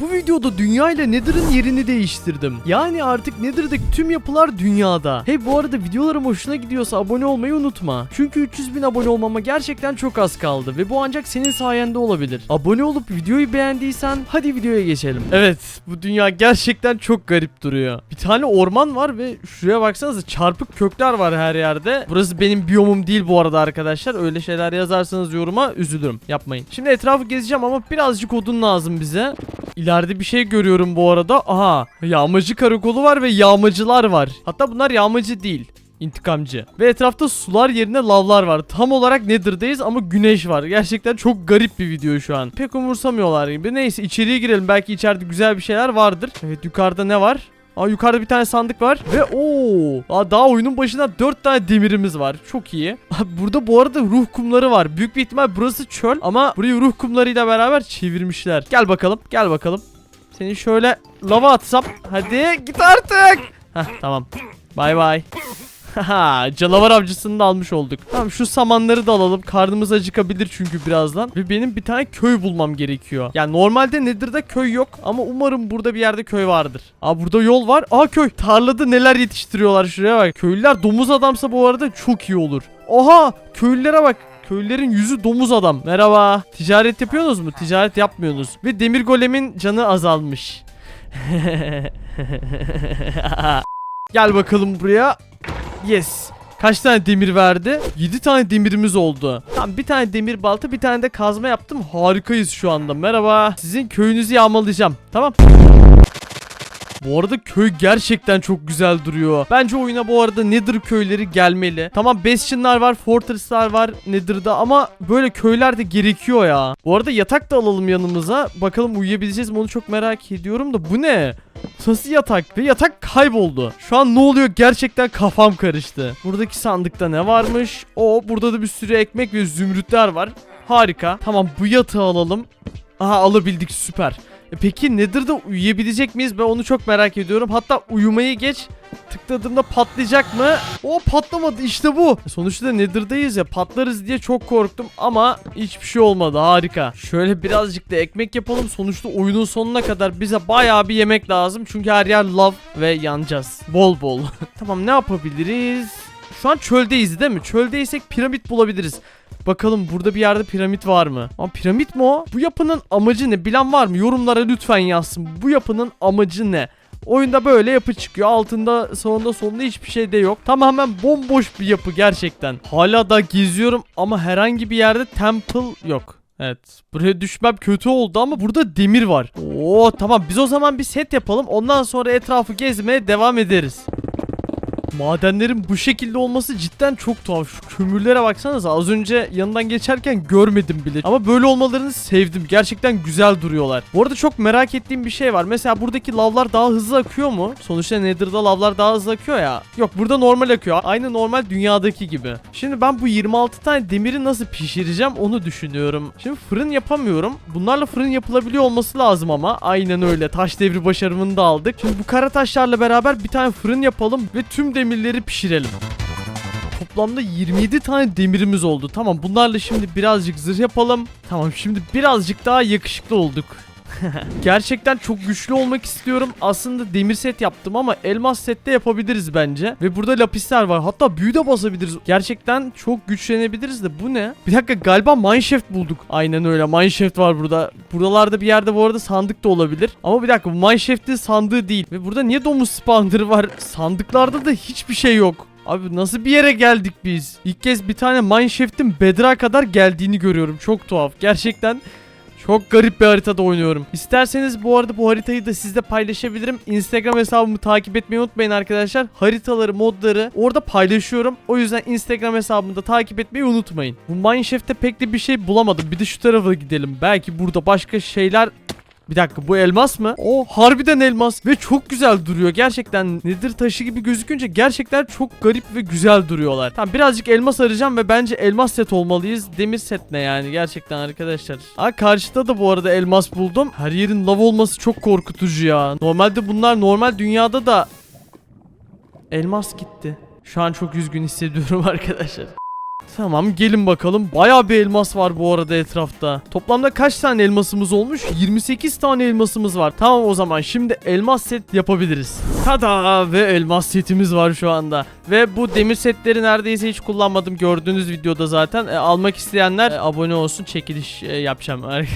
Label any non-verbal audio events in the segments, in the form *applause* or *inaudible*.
Bu videoda dünya ile Nether'ın yerini değiştirdim. Yani artık Nether'daki tüm yapılar dünyada. Hey bu arada videolarım hoşuna gidiyorsa abone olmayı unutma. Çünkü 300 bin abone olmama gerçekten çok az kaldı ve bu ancak senin sayende olabilir. Abone olup videoyu beğendiysen hadi videoya geçelim. Evet bu dünya gerçekten çok garip duruyor. Bir tane orman var ve şuraya baksanıza çarpık kökler var her yerde. Burası benim biyomum değil bu arada arkadaşlar. Öyle şeyler yazarsanız yoruma üzülürüm. Yapmayın. Şimdi etrafı gezeceğim ama birazcık odun lazım bize. İleride bir şey görüyorum bu arada. Aha yağmacı karakolu var ve yağmacılar var. Hatta bunlar yağmacı değil. İntikamcı. Ve etrafta sular yerine lavlar var. Tam olarak Nether'dayız ama güneş var. Gerçekten çok garip bir video şu an. Pek umursamıyorlar gibi. Neyse içeriye girelim. Belki içeride güzel bir şeyler vardır. Evet yukarıda ne var? Aa yukarıda bir tane sandık var ve ooo aa, daha oyunun başında 4 tane demirimiz var. Çok iyi. *laughs* Burada bu arada ruh kumları var. Büyük bir ihtimal burası çöl ama burayı ruh kumlarıyla beraber çevirmişler. Gel bakalım. Gel bakalım. Seni şöyle lava atsam. Hadi git artık. Heh tamam. Bay bay. Haha canavar avcısını da almış olduk. Tamam şu samanları da alalım. Karnımız acıkabilir çünkü birazdan. Ve benim bir tane köy bulmam gerekiyor. Yani normalde Nether'da köy yok ama umarım burada bir yerde köy vardır. Aa burada yol var. Aa köy. Tarlada neler yetiştiriyorlar şuraya bak. Köylüler domuz adamsa bu arada çok iyi olur. Oha köylülere bak. Köylülerin yüzü domuz adam. Merhaba. Ticaret yapıyorsunuz mu? Ticaret yapmıyorsunuz. Ve demir golemin canı azalmış. *laughs* Gel bakalım buraya. Yes. Kaç tane demir verdi? 7 tane demirimiz oldu. Tamam bir tane demir balta bir tane de kazma yaptım. Harikayız şu anda. Merhaba. Sizin köyünüzü yağmalayacağım. Tamam. Bu arada köy gerçekten çok güzel duruyor. Bence oyuna bu arada Nether köyleri gelmeli. Tamam Bastion'lar var, Fortress'lar var Nether'da ama böyle köyler de gerekiyor ya. Bu arada yatak da alalım yanımıza. Bakalım uyuyabileceğiz mi onu çok merak ediyorum da bu ne? Nasıl yatak? Ve yatak kayboldu. Şu an ne oluyor gerçekten kafam karıştı. Buradaki sandıkta ne varmış? O burada da bir sürü ekmek ve zümrütler var. Harika. Tamam bu yatağı alalım. Aha alabildik süper. E peki Nether'da uyuyabilecek miyiz? Ben onu çok merak ediyorum. Hatta uyumayı geç. Tıkladığımda patlayacak mı? O patlamadı işte bu. Sonuçta Nether'dayız ya patlarız diye çok korktum ama hiçbir şey olmadı harika. Şöyle birazcık da ekmek yapalım. Sonuçta oyunun sonuna kadar bize bayağı bir yemek lazım. Çünkü her yer lav ve yanacağız. Bol bol. *laughs* tamam ne yapabiliriz? Şu an çöldeyiz değil mi? Çöldeysek piramit bulabiliriz. Bakalım burada bir yerde piramit var mı? Ama piramit mi o? Bu yapının amacı ne? Bilen var mı? Yorumlara lütfen yazsın. Bu yapının amacı ne? Oyunda böyle yapı çıkıyor. Altında sağında solunda hiçbir şey de yok. Tamamen bomboş bir yapı gerçekten. Hala da geziyorum ama herhangi bir yerde temple yok. Evet. Buraya düşmem kötü oldu ama burada demir var. Oo tamam biz o zaman bir set yapalım. Ondan sonra etrafı gezmeye devam ederiz. Madenlerin bu şekilde olması cidden çok tuhaf. Şu kömürlere baksanıza az önce yanından geçerken görmedim bile. Ama böyle olmalarını sevdim. Gerçekten güzel duruyorlar. Bu arada çok merak ettiğim bir şey var. Mesela buradaki lavlar daha hızlı akıyor mu? Sonuçta Nether'da lavlar daha hızlı akıyor ya. Yok burada normal akıyor. Aynı normal dünyadaki gibi. Şimdi ben bu 26 tane demiri nasıl pişireceğim onu düşünüyorum. Şimdi fırın yapamıyorum. Bunlarla fırın yapılabiliyor olması lazım ama. Aynen öyle. Taş devri başarımını da aldık. Şimdi bu kara taşlarla beraber bir tane fırın yapalım ve tüm demirleri pişirelim. Toplamda 27 tane demirimiz oldu. Tamam bunlarla şimdi birazcık zırh yapalım. Tamam şimdi birazcık daha yakışıklı olduk. *laughs* Gerçekten çok güçlü olmak istiyorum. Aslında demir set yaptım ama elmas sette yapabiliriz bence. Ve burada lapisler var. Hatta büyü de basabiliriz. Gerçekten çok güçlenebiliriz de bu ne? Bir dakika galiba mineshaft bulduk. Aynen öyle mineshaft var burada. Buralarda bir yerde bu arada sandık da olabilir. Ama bir dakika bu mineshaft'in sandığı değil. Ve burada niye domuz spawner'ı var? Sandıklarda da hiçbir şey yok. Abi nasıl bir yere geldik biz? İlk kez bir tane mineshaft'in bedra kadar geldiğini görüyorum. Çok tuhaf. Gerçekten çok garip bir haritada oynuyorum. İsterseniz bu arada bu haritayı da sizle paylaşabilirim. Instagram hesabımı takip etmeyi unutmayın arkadaşlar. Haritaları, modları orada paylaşıyorum. O yüzden Instagram hesabımı da takip etmeyi unutmayın. Bu Mineshaft'te pek de bir şey bulamadım. Bir de şu tarafa gidelim. Belki burada başka şeyler bir dakika bu elmas mı? O harbiden elmas ve çok güzel duruyor. Gerçekten nedir taşı gibi gözükünce gerçekten çok garip ve güzel duruyorlar. Tamam birazcık elmas arayacağım ve bence elmas set olmalıyız. Demir set ne yani gerçekten arkadaşlar. Aa karşıda da bu arada elmas buldum. Her yerin lav olması çok korkutucu ya. Normalde bunlar normal dünyada da elmas gitti. Şu an çok üzgün hissediyorum *laughs* arkadaşlar. Tamam gelin bakalım. Bayağı bir elmas var bu arada etrafta. Toplamda kaç tane elmasımız olmuş? 28 tane elmasımız var. Tamam o zaman şimdi elmas set yapabiliriz. Tada ve elmas setimiz var şu anda. Ve bu demir setleri neredeyse hiç kullanmadım. Gördüğünüz videoda zaten. E, almak isteyenler e, abone olsun. Çekiliş e, yapacağım. *laughs*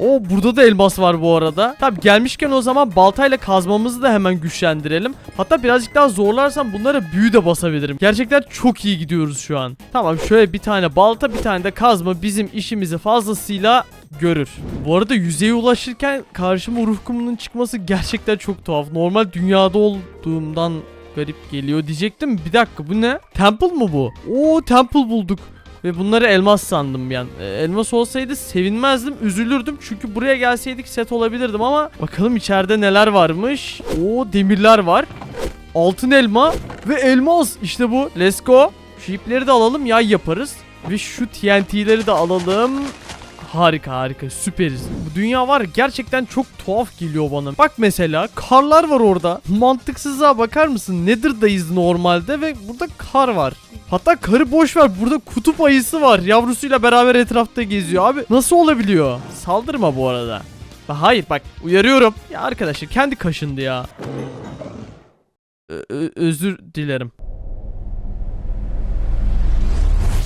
O burada da elmas var bu arada. Tabi gelmişken o zaman baltayla kazmamızı da hemen güçlendirelim. Hatta birazcık daha zorlarsam bunlara büyü de basabilirim. Gerçekten çok iyi gidiyoruz şu an. Tamam şöyle bir tane balta bir tane de kazma bizim işimizi fazlasıyla görür. Bu arada yüzeye ulaşırken karşıma ruh kumunun çıkması gerçekten çok tuhaf. Normal dünyada olduğumdan garip geliyor diyecektim. Bir dakika bu ne? Temple mı bu? Oo temple bulduk. Ve bunları elmas sandım yani. E, elmas olsaydı sevinmezdim, üzülürdüm. Çünkü buraya gelseydik set olabilirdim ama bakalım içeride neler varmış. Oo demirler var. Altın elma ve elmas. İşte bu. Let's go. Şu ipleri de alalım yay yaparız. Ve şu TNT'leri de alalım. Harika harika süperiz. Bu dünya var gerçekten çok tuhaf geliyor bana. Bak mesela karlar var orada. Mantıksızlığa bakar mısın? Nether'dayız normalde ve burada kar var. Hatta karı boş ver burada kutup ayısı var. Yavrusuyla beraber etrafta geziyor abi. Nasıl olabiliyor? Saldırma bu arada. Hayır bak uyarıyorum. Ya arkadaşlar kendi kaşındı ya. Ö- özür dilerim.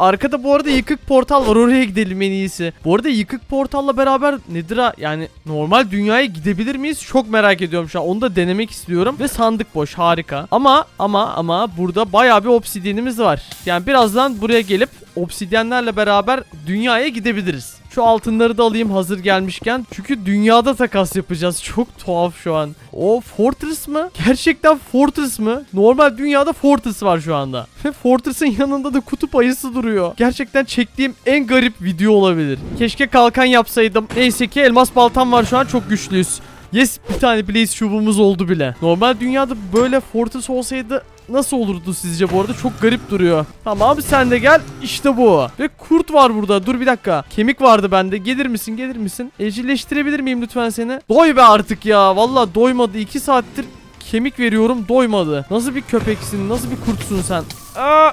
Arkada bu arada yıkık portal var oraya gidelim en iyisi. Bu arada yıkık portalla beraber nedir ha yani normal dünyaya gidebilir miyiz? Çok merak ediyorum şu an onu da denemek istiyorum. Ve sandık boş harika. Ama ama ama burada bayağı bir obsidyenimiz var. Yani birazdan buraya gelip obsidyenlerle beraber dünyaya gidebiliriz. Şu altınları da alayım hazır gelmişken. Çünkü dünyada takas yapacağız. Çok tuhaf şu an. O Fortress mı? Gerçekten Fortress mı? Normal dünyada Fortress var şu anda. Ve Fortress'ın yanında da kutup ayısı duruyor. Gerçekten çektiğim en garip video olabilir. Keşke kalkan yapsaydım. Neyse ki elmas baltam var şu an çok güçlüyüz. Yes bir tane blaze çubuğumuz oldu bile. Normal dünyada böyle Fortress olsaydı nasıl olurdu sizce bu arada? Çok garip duruyor. Tamam sen de gel. İşte bu. Ve kurt var burada. Dur bir dakika. Kemik vardı bende. Gelir misin? Gelir misin? Evcilleştirebilir miyim lütfen seni? Doy be artık ya. Valla doymadı. 2 saattir kemik veriyorum doymadı. Nasıl bir köpeksin? Nasıl bir kurtsun sen? Aa!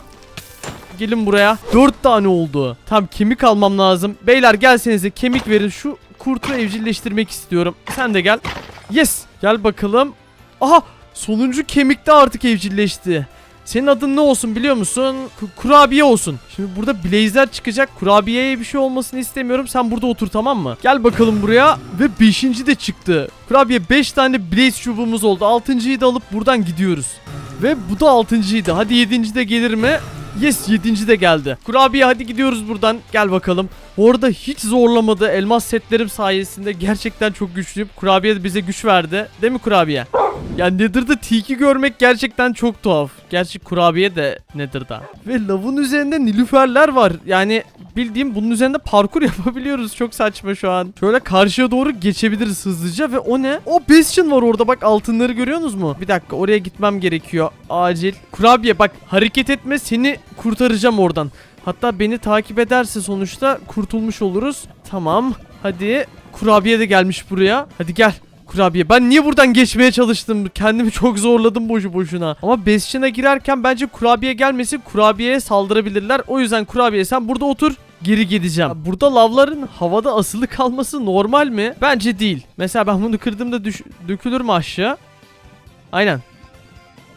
Gelin buraya. 4 tane oldu. Tam kemik almam lazım. Beyler gelsenize kemik verin. Şu kurtu evcilleştirmek istiyorum. Sen de gel. Yes. Gel bakalım. Aha sonuncu kemik de artık evcilleşti. Senin adın ne olsun biliyor musun? Ku- kurabiye olsun. Şimdi burada blazer çıkacak. Kurabiyeye bir şey olmasını istemiyorum. Sen burada otur tamam mı? Gel bakalım buraya. Ve 5. de çıktı. Kurabiye 5 tane blaze çubuğumuz oldu. 6.yı da alıp buradan gidiyoruz. Ve bu da 6.ydı. Hadi 7. de gelir mi? Yes 7. de geldi. Kurabiye hadi gidiyoruz buradan. Gel bakalım. Orada hiç zorlamadı. Elmas setlerim sayesinde gerçekten çok güçlüyüm. Kurabiye de bize güç verdi. Değil mi kurabiye? Ya Nether'da tiki görmek gerçekten çok tuhaf. Gerçi kurabiye de Nether'da. Ve lavın üzerinde nilüferler var. Yani bildiğim bunun üzerinde parkur *laughs* yapabiliyoruz. Çok saçma şu an. Şöyle karşıya doğru geçebiliriz hızlıca ve o ne? O Bastion var orada bak altınları görüyorsunuz mu? Bir dakika oraya gitmem gerekiyor. Acil. Kurabiye bak hareket etme seni kurtaracağım oradan. Hatta beni takip ederse sonuçta kurtulmuş oluruz. Tamam. Hadi. Kurabiye de gelmiş buraya. Hadi gel. Kurabiye. Ben niye buradan geçmeye çalıştım? Kendimi çok zorladım boşu boşuna. Ama Bastion'a girerken bence kurabiye gelmesin. Kurabiyeye saldırabilirler. O yüzden kurabiye sen burada otur. Geri gideceğim. Burada lavların havada asılı kalması normal mi? Bence değil. Mesela ben bunu kırdığımda düş- dökülür mü aşağı? Aynen.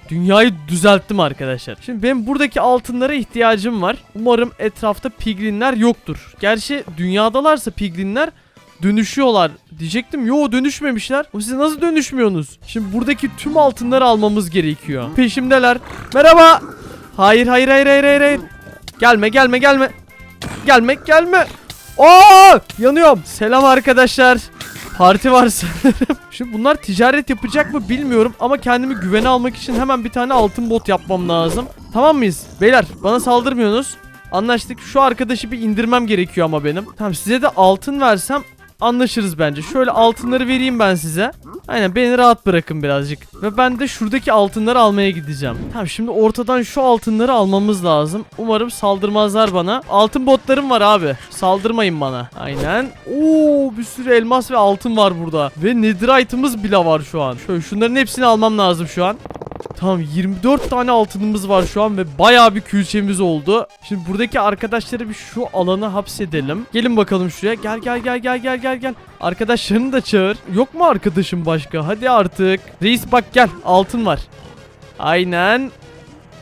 Dünyayı düzelttim arkadaşlar. Şimdi benim buradaki altınlara ihtiyacım var. Umarım etrafta piglinler yoktur. Gerçi dünyadalarsa piglinler dönüşüyorlar diyecektim. Yo dönüşmemişler. O siz nasıl dönüşmüyorsunuz? Şimdi buradaki tüm altınları almamız gerekiyor. Peşimdeler. Merhaba. Hayır hayır hayır hayır hayır. hayır. Gelme gelme gelme. Gelme gelme. Aa! Yanıyorum. Selam arkadaşlar. Parti var sanırım. *laughs* Şimdi bunlar ticaret yapacak mı bilmiyorum ama kendimi güvene almak için hemen bir tane altın bot yapmam lazım. Tamam mıyız? Beyler bana saldırmıyorsunuz. Anlaştık. Şu arkadaşı bir indirmem gerekiyor ama benim. Tamam size de altın versem anlaşırız bence. Şöyle altınları vereyim ben size. Aynen beni rahat bırakın birazcık. Ve ben de şuradaki altınları almaya gideceğim. Tamam şimdi ortadan şu altınları almamız lazım. Umarım saldırmazlar bana. Altın botlarım var abi. Saldırmayın bana. Aynen. Oo bir sürü elmas ve altın var burada. Ve netherite'ımız bile var şu an. Şöyle şunların hepsini almam lazım şu an. Tamam 24 tane altınımız var şu an ve bayağı bir külçemiz oldu. Şimdi buradaki arkadaşları bir şu alana hapsedelim. Gelin bakalım şuraya. Gel gel gel gel gel gel gel. Arkadaşlarını da çağır. Yok mu arkadaşım başka? Hadi artık. Reis bak gel altın var. Aynen.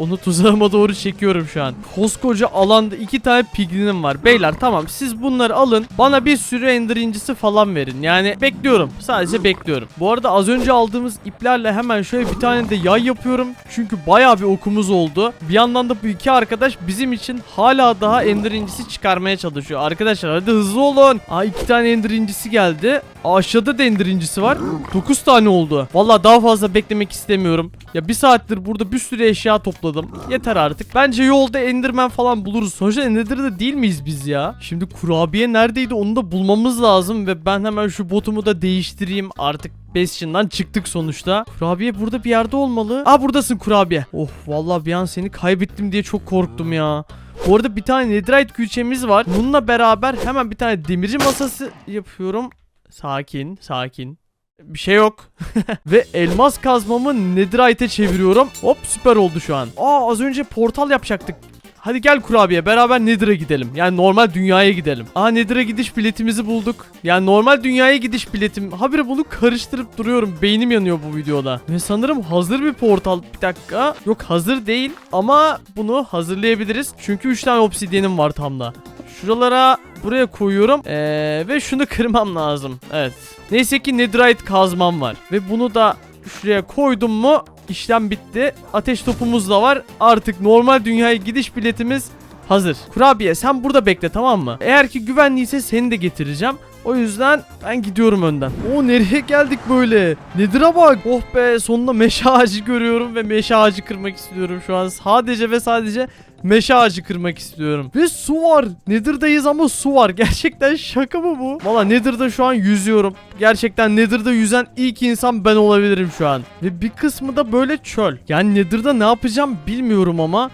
Onu tuzağıma doğru çekiyorum şu an. Koskoca alanda iki tane piglinim var. Beyler tamam siz bunları alın. Bana bir sürü ender incisi falan verin. Yani bekliyorum. Sadece bekliyorum. Bu arada az önce aldığımız iplerle hemen şöyle bir tane de yay yapıyorum. Çünkü bayağı bir okumuz oldu. Bir yandan da bu iki arkadaş bizim için hala daha ender incisi çıkarmaya çalışıyor. Arkadaşlar hadi hızlı olun. Aa iki tane ender incisi geldi. Aşağıda da ender incisi var. 9 tane oldu. Valla daha fazla beklemek istemiyorum. Ya bir saattir burada bir sürü eşya topladım. Yeter artık. Bence yolda Enderman falan buluruz. Sonuçta Ender'da değil miyiz biz ya? Şimdi kurabiye neredeydi onu da bulmamız lazım ve ben hemen şu botumu da değiştireyim. Artık Bastion'dan çıktık sonuçta. Kurabiye burada bir yerde olmalı. Aa buradasın kurabiye. Oh vallahi bir an seni kaybettim diye çok korktum ya. Bu arada bir tane netherite külçemiz var. Bununla beraber hemen bir tane demirci masası yapıyorum. Sakin, sakin. Bir şey yok. *laughs* Ve elmas kazmamı netherite'e çeviriyorum. Hop süper oldu şu an. Aa az önce portal yapacaktık. Hadi gel kurabiye beraber Nether'a gidelim. Yani normal dünyaya gidelim. Aa Nether'a gidiş biletimizi bulduk. Yani normal dünyaya gidiş biletim. Habire bunu karıştırıp duruyorum. Beynim yanıyor bu videoda. Ve sanırım hazır bir portal. Bir dakika. Yok hazır değil ama bunu hazırlayabiliriz. Çünkü 3 tane obsidyenim var tam da. Şuralara buraya koyuyorum. Ee, ve şunu *laughs* kırmam lazım. Evet. Neyse ki netherite kazmam var. Ve bunu da şuraya koydum mu işlem bitti. Ateş topumuz da var. Artık normal dünyaya gidiş biletimiz hazır. Kurabiye sen burada bekle tamam mı? Eğer ki güvenliyse seni de getireceğim. O yüzden ben gidiyorum önden. O nereye geldik böyle? Nedir'a bak. Oh be sonunda meşe ağacı görüyorum ve meşe ağacı kırmak istiyorum şu an. Sadece ve sadece meşe ağacı kırmak istiyorum. Ve su var. Nether'dayız ama su var. Gerçekten şaka mı bu? Valla Nether'da şu an yüzüyorum. Gerçekten Nether'da yüzen ilk insan ben olabilirim şu an. Ve bir kısmı da böyle çöl. Yani Nether'da ne yapacağım bilmiyorum ama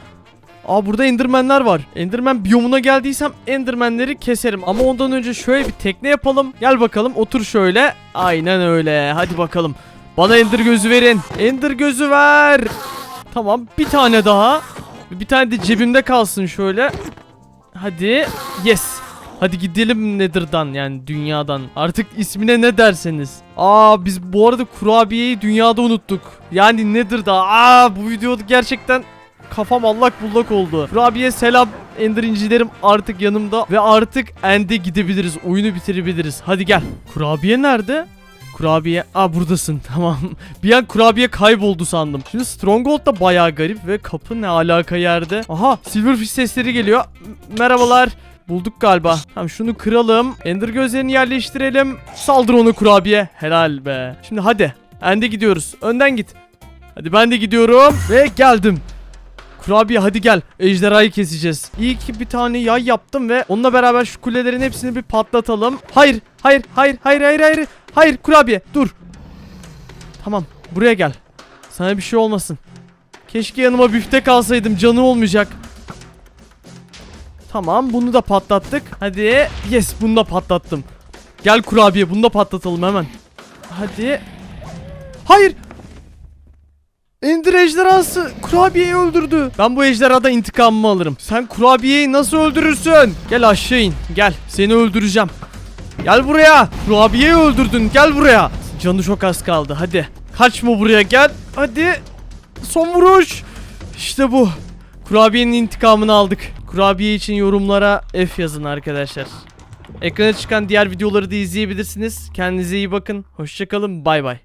Aa burada endermenler var. Enderman biyomuna geldiysem endermenleri keserim. Ama ondan önce şöyle bir tekne yapalım. Gel bakalım otur şöyle. Aynen öyle. Hadi bakalım. Bana ender gözü verin. Ender gözü ver. Tamam bir tane daha. Bir tane de cebimde kalsın şöyle. Hadi. Yes. Hadi gidelim Nether'dan yani dünyadan. Artık ismine ne derseniz. Aa biz bu arada kurabiyeyi dünyada unuttuk. Yani Nether'da. Aa bu videoda gerçekten kafam allak bullak oldu. Kurabiye selam Ender incilerim artık yanımda ve artık End'e gidebiliriz. Oyunu bitirebiliriz. Hadi gel. Kurabiye nerede? Kurabiye. Aa buradasın *laughs* tamam. bir an kurabiye kayboldu sandım. Şimdi Stronghold da bayağı garip ve kapı ne alaka yerde. Aha Silverfish sesleri geliyor. Merhabalar. Bulduk galiba. Tamam şunu kıralım. Ender gözlerini yerleştirelim. Saldır onu kurabiye. Helal be. Şimdi hadi. End'e gidiyoruz. Önden git. Hadi ben de gidiyorum. Ve geldim. Kurabiye hadi gel. Ejderhayı keseceğiz. İyi ki bir tane yay yaptım ve onunla beraber şu kulelerin hepsini bir patlatalım. Hayır, hayır, hayır, hayır, hayır, hayır. Hayır kurabiye dur. Tamam buraya gel. Sana bir şey olmasın. Keşke yanıma büftek alsaydım canı olmayacak. Tamam bunu da patlattık. Hadi. Yes bunu da patlattım. Gel kurabiye bunu da patlatalım hemen. Hadi. Hayır. Ender ejderhası kurabiyeyi öldürdü. Ben bu ejderhada intikamımı alırım. Sen kurabiyeyi nasıl öldürürsün? Gel aşağı in. Gel. Seni öldüreceğim. Gel buraya. Kurabiyeyi öldürdün. Gel buraya. Canı çok az kaldı. Hadi. Kaçma buraya gel. Hadi. Son vuruş. İşte bu. Kurabiyenin intikamını aldık. Kurabiye için yorumlara F yazın arkadaşlar. Ekrana çıkan diğer videoları da izleyebilirsiniz. Kendinize iyi bakın. Hoşçakalın. Bay bay.